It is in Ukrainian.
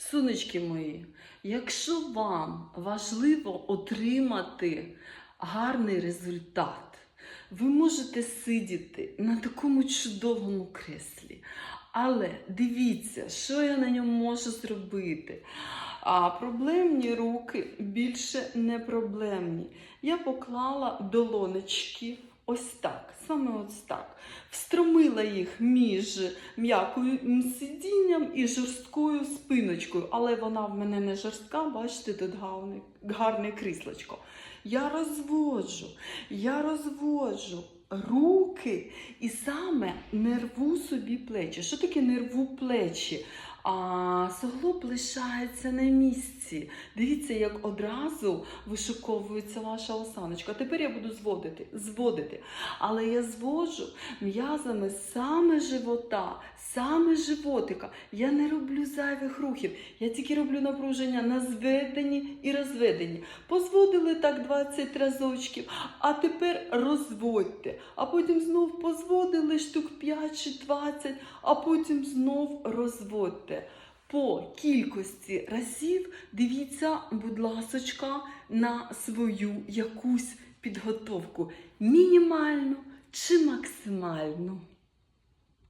Сонечки мої, якщо вам важливо отримати гарний результат, ви можете сидіти на такому чудовому креслі. Але дивіться, що я на ньому можу зробити. А проблемні руки більше не проблемні. Я поклала долонечки ось так, саме ось так. Встромила їх між м'яким сидінням і жорсткою спиночкою. Але вона в мене не жорстка, бачите, тут гарне, гарне кріслечко. Я розводжу, я розводжу руки і саме не рву собі плечі. Що таке не рву плечі? А суглоб лишається на місці. Дивіться, як одразу вишуковується ваша осаночка. Тепер я буду зводити, зводити. Але я зводжу м'язами саме живота, саме животика. Я не роблю зайвих рухів. Я тільки роблю напруження на зведенні і розведенні. Позводили так 20 разочків, а тепер розводьте. А потім знов позводили штук 5 чи 20, а потім знов розводьте. По кількості разів дивіться, будь ласочка, на свою якусь підготовку. Мінімальну чи максимальну.